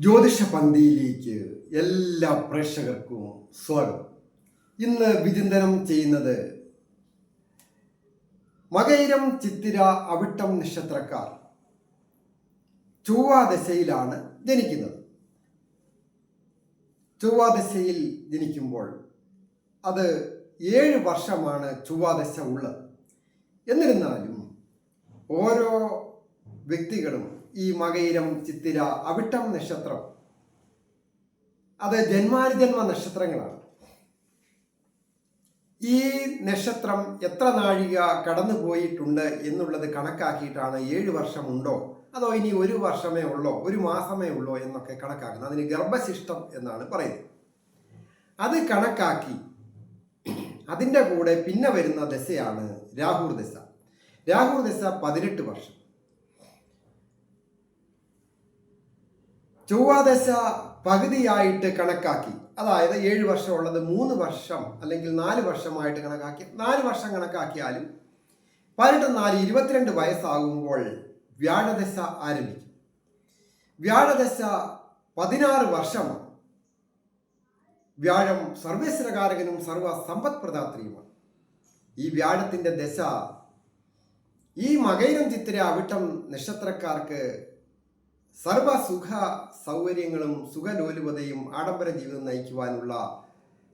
ജ്യോതിഷ പന്തിയിലേക്ക് എല്ലാ പ്രേക്ഷകർക്കും സ്വാഗതം. ഇന്ന് വിചിന്തനം ചെയ്യുന്നത് മകൈരം ചിത്തിര അവിട്ടം നക്ഷത്രക്കാർ ചൊവ്വാദശയിലാണ് ജനിക്കുന്നത്. ചൊവ്വാദശയിൽ ജനിക്കുമ്പോൾ അത് ഏഴ് വർഷമാണ് ചൊവ്വാദശ ഉള്ളത്. എന്നിരുന്നാലും ഓരോ വ്യക്തികളും ഈ മകയിരം ചിത്തിര അവിട്ടം നക്ഷത്രം. അത് ജന്മാരിജന്മ നക്ഷത്രങ്ങളാണ്. ഈ നക്ഷത്രം എത്ര നാഴിക കടന്നു പോയിട്ടുണ്ട് എന്നുള്ളത് കണക്കാക്കിയിട്ടാണ് ഏഴ് വർഷമുണ്ടോ? അതോ ഇനി ഒരു വർഷമേ ഉള്ളോ? ഒരു മാസമേ ഉള്ളോ എന്നൊക്കെ കണക്കാക്കുന്നത്. അതിന് ഗർഭശിഷ്ടം എന്നാണ് പറയുന്നത്. അത് കണക്കാക്കി അതിന്റെ കൂടെ പിന്നെ വരുന്ന ദശയാണ് രാഹുർ ദശ രാഹുർ ദശ പതിനെട്ട് വർഷം. ചൊവ്വാദശ പകുതിയായിട്ട് കണക്കാക്കി. അതായത് ഏഴ് വർഷം ഉള്ളത് മൂന്ന് വർഷം അല്ലെങ്കിൽ നാല് വർഷമായിട്ട് കണക്കാക്കി. നാല് വർഷം കണക്കാക്കിയാലും പതിനെട്ട് നാല് ഇരുപത്തിരണ്ട് വയസ്സാകുമ്പോൾ വ്യാഴദശ ആരംഭിക്കും. വ്യാഴദശ പതിനാറ് വർഷം വ്യാഴം സർവേശ്വരകാരകനും സർവ സമ്പദ് പ്രദാത്രിയുമാണ് ഈ വ്യാഴത്തിന്റെ ദശ ഈ മകൈരം ചിത്തിര അവിട്ടം നക്ഷത്രക്കാർക്ക് സർവ സുഖ സൗകര്യങ്ങളും സുഖലോലുപതയും ആഡംബര ജീവിതം നയിക്കുവാനുള്ള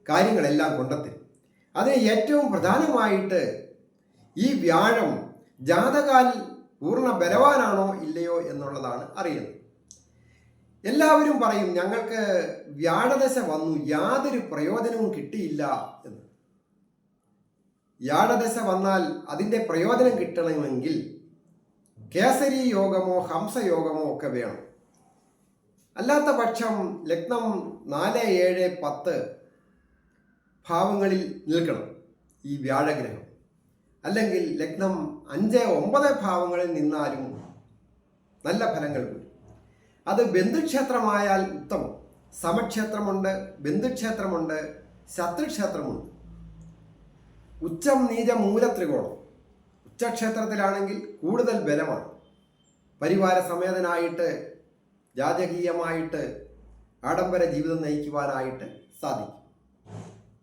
കാര്യങ്ങളെല്ലാം കൊണ്ടെത്തും അതിന് ഏറ്റവും പ്രധാനമായിട്ട് ഈ വ്യാഴം ജാതകാലിൽ പൂർണ ബലവാനാണോ ഇല്ലയോ എന്നുള്ളതാണ് അറിയുന്നത്. എല്ലാവരും പറയും ഞങ്ങൾക്ക് വ്യാഴദശ വന്നു യാതൊരു പ്രയോജനവും കിട്ടിയില്ല എന്ന്. വ്യാഴദശ വന്നാൽ അതിന്റെ പ്രയോജനം കിട്ടണമെങ്കിൽ കേസരി യോഗമോ ഹംസയോഗമോ ഒക്കെ വേണം. അല്ലാത്ത പക്ഷം ലഗ്നം നാല് ഏഴ് പത്ത് ഭാവങ്ങളിൽ നിൽക്കണം ഈ വ്യാഴഗ്രഹം. അല്ലെങ്കിൽ ലഗ്നം അഞ്ച് ഒമ്പത് ഭാവങ്ങളിൽ നിന്നാലും നല്ല ഫലങ്ങൾ വരും. അത് ബന്ധുക്ഷേത്രമായാൽ ഉത്തമം. സമക്ഷേത്രമുണ്ട് ബന്ധുക്ഷേത്രമുണ്ട് ശത്രുക്ഷേത്രമുണ്ട്. ഉച്ചം നീച മൂലത്രികോണം. ഉച്ചക്ഷേത്രത്തിലാണെങ്കിൽ കൂടുതൽ ബലമാണ്. പരിവാര സമേതനായിട്ട് ജാതകീയമായിട്ട് ആഡംബര ജീവിതം നയിക്കുവാനായിട്ട് സാധിക്കും.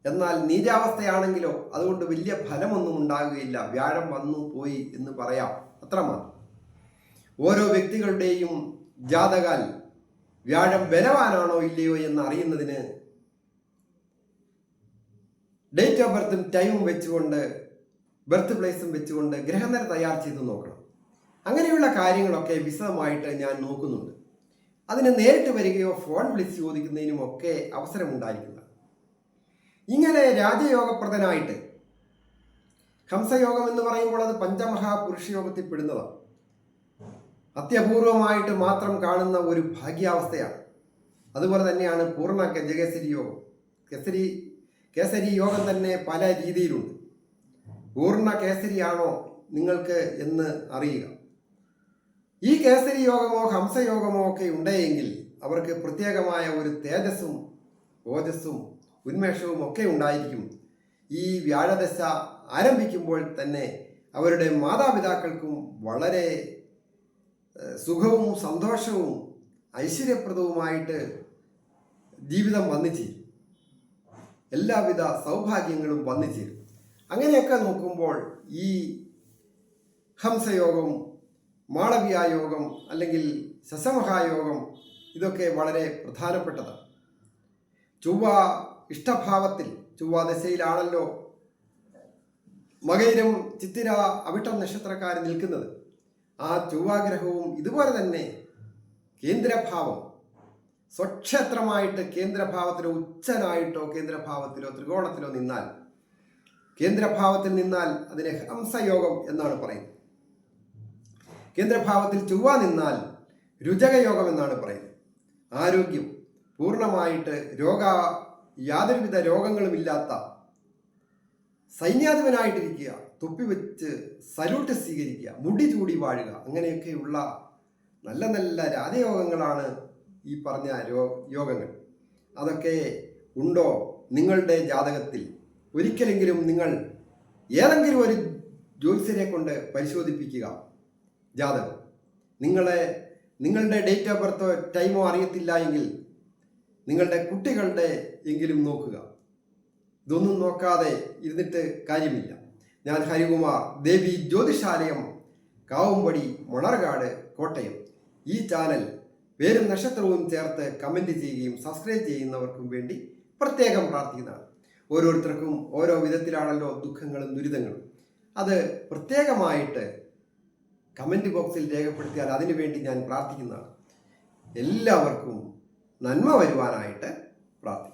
എന്നാൽ നീചാവസ്ഥയാണെങ്കിലോ അതുകൊണ്ട് വലിയ ഫലമൊന്നും ഉണ്ടാകുകയില്ല. വ്യാഴം വന്നു പോയി എന്ന് പറയാം. അത്രമാത്രം. ഓരോ വ്യക്തികളുടെയും ജാതകാൽ വ്യാഴം ബലവാനാണോ ഇല്ലയോ എന്ന് അറിയുന്നതിന് ഡേറ്റ് ഓഫ് ബർത്തും ടൈമും വെച്ചുകൊണ്ട് ബർത്ത് പ്ലേസും വെച്ചുകൊണ്ട് ഗ്രഹനിര തയ്യാർ ചെയ്ത് നോക്കണം. അങ്ങനെയുള്ള കാര്യങ്ങളൊക്കെ വിശദമായിട്ട് ഞാൻ നോക്കുന്നുണ്ട്. അതിന് നേരിട്ട് വരികയോ ഫോൺ വിളിച്ച് ചോദിക്കുന്നതിനും ഒക്കെ അവസരമുണ്ടായിരിക്കുന്നത് ഇങ്ങനെ രാജയോഗപ്രദനായിട്ട് ഹംസയോഗം എന്ന് പറയുമ്പോൾ അത് പഞ്ചമഹാപുരുഷയോഗത്തിൽ പെടുന്നതാണ് അത്യപൂർവമായിട്ട് മാത്രം കാണുന്ന ഒരു ഭാഗ്യാവസ്ഥയാണ്. അതുപോലെ തന്നെയാണ് പൂർണ ഗജകേസരി യോഗം കേസരി കേസരി യോഗം തന്നെ പല രീതിയിലുണ്ട്. പൂർണ കേസരിയാണോ നിങ്ങൾക്ക് എന്ന് അറിയുക. ഈ കേസരി യോഗമോ ഹംസയോഗമോ ഒക്കെ ഉണ്ടെങ്കിൽ അവർക്ക് പ്രത്യേകമായ ഒരു തേജസ്സും ഓജസ്സും ഉന്മേഷവും ഒക്കെ ഉണ്ടായിരിക്കും. ഈ വ്യാഴദശ ആരംഭിക്കുമ്പോൾ തന്നെ അവരുടെ മാതാപിതാക്കൾക്കും വളരെ സുഖവും സന്തോഷവും ഐശ്വര്യപ്രദവുമായിട്ട് ജീവിതം വന്നു ചേരും. എല്ലാവിധ സൗഭാഗ്യങ്ങളും വന്നു ചേരും. അങ്ങനെയൊക്കെ നോക്കുമ്പോൾ ഈ ഹംസയോഗം മാളവ്യായോഗം അല്ലെങ്കിൽ സസമഹായോഗം ഇതൊക്കെ വളരെ പ്രധാനപ്പെട്ടതാണ്. ചൊവ്വ ഇഷ്ടഭാവത്തിൽ ചൊവ്വ ദശയിലാണല്ലോ മകയിരം ചിത്തിര അവിട്ടം നക്ഷത്രക്കാർ നിൽക്കുന്നത്. ആ ചൊവ്വാഗ്രഹവും ഇതുപോലെ തന്നെ കേന്ദ്രഭാവം. സ്വക്ഷേത്രമായിട്ട് കേന്ദ്രഭാവത്തിലോ ഉച്ചനായിട്ടോ കേന്ദ്രഭാവത്തിലോ ത്രികോണത്തിലോ നിന്നാൽ കേന്ദ്രഭാവത്തിൽ നിന്നാൽ അതിനെ ഹംസയോഗം എന്നാണ് പറയുന്നത്. കേന്ദ്രഭാവത്തിൽ ചൊവ്വ നിന്നാൽ രുചകയോഗം എന്നാണ് പറയുന്നത്. ആരോഗ്യം പൂർണമായിട്ട് രോഗ യാതൊരുവിധ രോഗങ്ങളും ഇല്ലാത്ത സൈന്യാധിപനായിട്ടിരിക്കുക തൊപ്പി വെച്ച് സല്യൂട്ട് സ്വീകരിക്കുക മുടി ചൂടി വാഴുക അങ്ങനെയൊക്കെയുള്ള നല്ല നല്ല രാജയോഗങ്ങളാണ് ഈ പറഞ്ഞ യോഗങ്ങൾ. അതൊക്കെ ഉണ്ടോ നിങ്ങളുടെ ജാതകത്തിൽ? ഒരിക്കലെങ്കിലും നിങ്ങൾ ഏതെങ്കിലും ഒരു ജ്യോത്സ്യരെ കൊണ്ട് പരിശോധിപ്പിക്കുക. ജാതകം. നിങ്ങളെ നിങ്ങളുടെ ഡേറ്റ് ഓഫ് ബർത്തോ ടൈമോ അറിയത്തില്ല എങ്കിൽ നിങ്ങളുടെ കുട്ടികളുടെ എങ്കിലും നോക്കുക. ഇതൊന്നും നോക്കാതെ ഇരുന്നിട്ട് കാര്യമില്ല. ഞാൻ ഹരികുമാർ ദേവി ജ്യോതിഷാലയം കാവുംപടി മണർകാട് കോട്ടയം. ഈ ചാനൽ പേരും നക്ഷത്രവും ചേർത്ത് കമന്റ് ചെയ്യുകയും സബ്സ്ക്രൈബ് ചെയ്യുന്നവർക്കും വേണ്ടി പ്രത്യേകം പ്രാർത്ഥിക്കുന്നതാണ്. ഓരോരുത്തർക്കും ഓരോ വിധത്തിലാണല്ലോ ദുഃഖങ്ങളും ദുരിതങ്ങളും. അത് പ്രത്യേകമായിട്ട് കമന്റ് ബോക്സിൽ രേഖപ്പെടുത്തിയാൽ അതിനുവേണ്ടി ഞാൻ പ്രാർത്ഥിക്കുന്നതാണ്. എല്ലാവർക്കും നന്മ വരുവാനായിട്ട് പ്രാർത്ഥിക്കുന്നു.